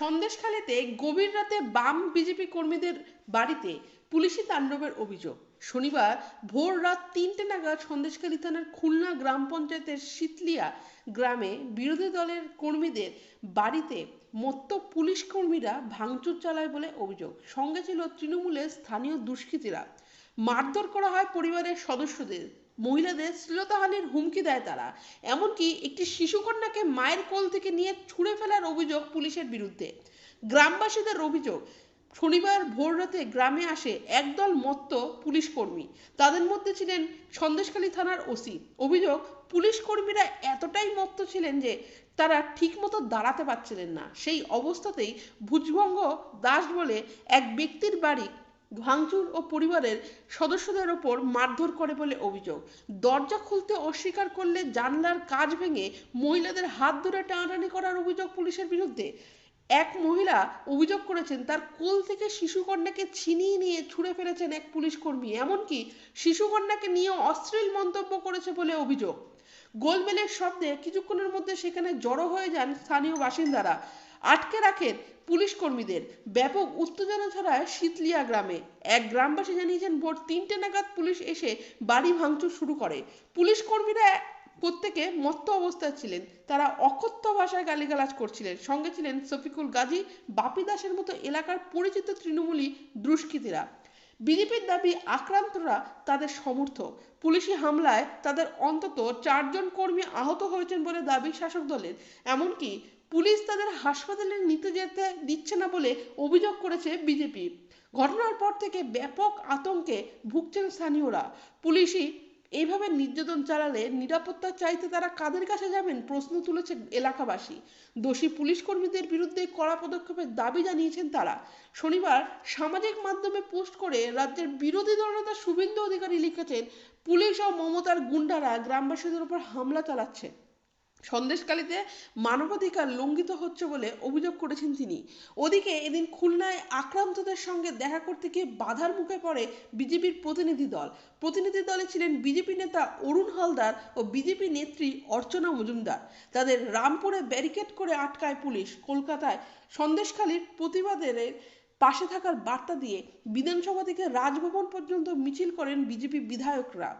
সন্দেশখালীতে গভীর রাতে বাম বিজেপি কর্মীদের বাড়িতে পুলিশি তাণ্ডবের অভিযোগ। শনিবার ভোর রাত তিনটে নাগাদ সন্দেশখালী থানার খুলনা গ্রাম পঞ্চায়েতের শীতলিয়া গ্রামে বিরোধী দলের কর্মীদের বাড়িতে মত্ত পুলিশ কর্মীরা ভাঙচুর চালায় বলে অভিযোগ। সঙ্গে ছিল তৃণমূলের স্থানীয় দুষ্কৃতীরা। মারধর করা হয় পরিবারের সদস্যদের। মহিলাদের শ্লীলতাহানির হুমকি দেয় তারা। এমনকি একটি শিশুকন্যাকে মায়ের কোল থেকে নিয়ে ছুঁড়ে ফেলার অভিযোগ পুলিশের বিরুদ্ধে। গ্রামবাসীদের অভিযোগ, শনিবার ভোররাতে গ্রামে আসে একদল মত্ত পুলিশ কর্মী তাদের মধ্যে ছিলেন সন্দেশখালী থানার ওসি। অভিযোগ, পুলিশ কর্মীরা এতটাই মত্ত ছিলেন যে তারা ঠিকমতো দাঁড়াতে পারছিলেন না। সেই অবস্থাতেই ভুজভঙ্গ দাস বলে এক ব্যক্তির বাড়ি ভাঙচুর ও পরিবারের সদস্যদের ওপর মারধর করে বলে অভিযোগ। দরজা খুলতে অস্বীকার করলে জানলার কাজ ভেঙে মহিলাদের হাত ধরে টানাটানি করার অভিযোগ পুলিশের বিরুদ্ধে। এক মহিলা অভিযোগ করেছেন, তার কোল থেকে শিশুকন্যাকে ছিনিয়ে নিয়ে ছুঁড়ে ফেলেছেন এক পুলিশ কর্মী। এমনকি শিশুকন্যাকে নিয়ে অশ্লীল মন্তব্য করেছে বলে অভিযোগ। গোলমেলের শব্দে কিছুক্ষণের মধ্যে সেখানে জড়ো হয়ে যান স্থানীয় বাসিন্দারা। আটকে রাখেন পুলিশ কর্মীদের ব্যাপক উত্তেজনা ছড়ায় শীতলিয়া গ্রামে। এক গ্রামবাসী জানিয়েছেন, ভোর তিনটে নাগাদ পুলিশ এসে বাড়ি ভাঙচুর শুরু করে। পুলিশ কর্মীরা প্রত্যেকে মত্ত অবস্থায় ছিলেন। তারা অকথ্য ভাষায় গালিগালাজ করছিলেন। সঙ্গে ছিলেন শফিকুল গাজী, বাপি দাসের মতো এলাকার পরিচিত তৃণমূলী দুষ্কৃতীরা। বিজেপির দাবি আক্রান্তরা তাদের সমর্থক। পুলিশি হামলায় তাদের অন্তত চারজন কর্মী আহত হয়েছেন বলে দাবি শাসক দলের। এমনকি পুলিশ তাদের হাসপাতালে নিতে যেতে দিচ্ছে না বলে অভিযোগ করেছে বিজেপি। ঘটনার পর থেকে ব্যাপক আতঙ্কে ভুগছেন স্থানীয়রা। পুলিশই এইভাবে নির্যাতন চালালে নিরাপত্তা চাইতে তারা কাদের কাছে যাবেন? প্রশ্ন তুলেছে এলাকাবাসী। দোষী পুলিশ কর্মীদের বিরুদ্ধে কড়া পদক্ষেপের দাবি জানিয়েছেন তারা। শনিবার সামাজিক মাধ্যমে পোস্ট করে রাজ্যের বিরোধী দলনেতা শুভেন্দু অধিকারী লিখেছেন, পুলিশ ও মমতার গুন্ডারা গ্রামবাসীদের উপর হামলা চালাচ্ছে। সন্দেশকালীতে মানবাধিকার লঙ্ঘিত হচ্ছে বলে অভিযোগ করেছেন তিনি। ওদিকে এদিন খুলনায় আক্রান্তদের সঙ্গে দেখা করতে গিয়ে বাধার মুখে পড়ে বিজেপির প্রতিনিধি দল। প্রতিনিধি দলে ছিলেন বিজেপি নেতা অরুণ হালদার ও বিজেপি নেত্রী অর্চনা মজুমদার। তাদের রামপুরে ব্যারিকেড করে আটকায় পুলিশ। কলকাতায় সন্দেশখালীর প্রতিবাদের পাশে থাকার বার্তা দিয়ে বিধানসভা থেকে রাজভবন পর্যন্ত মিছিল করেন বিজেপি বিধায়করা।